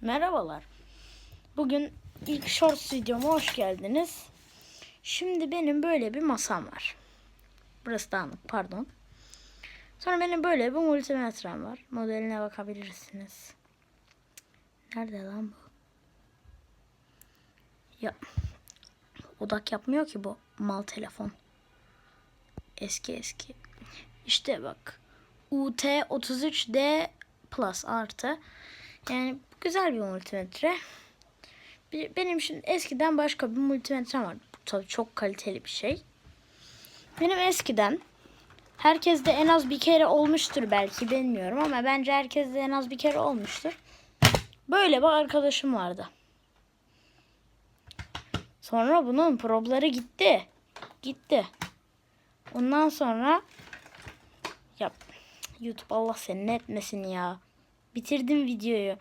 Merhabalar. Bugün ilk shorts videoma hoş geldiniz. Şimdi benim böyle bir masam var. Burası dağınık pardon. Sonra benim böyle bir multimetrem var. Modeline bakabilirsiniz. Nerede lan bu? Ya odak yapmıyor ki bu mal telefon. Eski eski. İşte bak. UT33D Plus artı. Yani güzel bir multimetre. Benim şimdi eskiden başka bir multimetrem vardı. Bu tabii çok kaliteli bir şey. Benim eskiden herkes de en az bir kere olmuştur belki bilmiyorum ama bence herkes de en az bir kere olmuştur. Böyle bir arkadaşım vardı. Sonra bunun probları gitti. Gitti. Ondan sonra ya YouTube Allah seni etmesin ya. Bitirdim videoyu.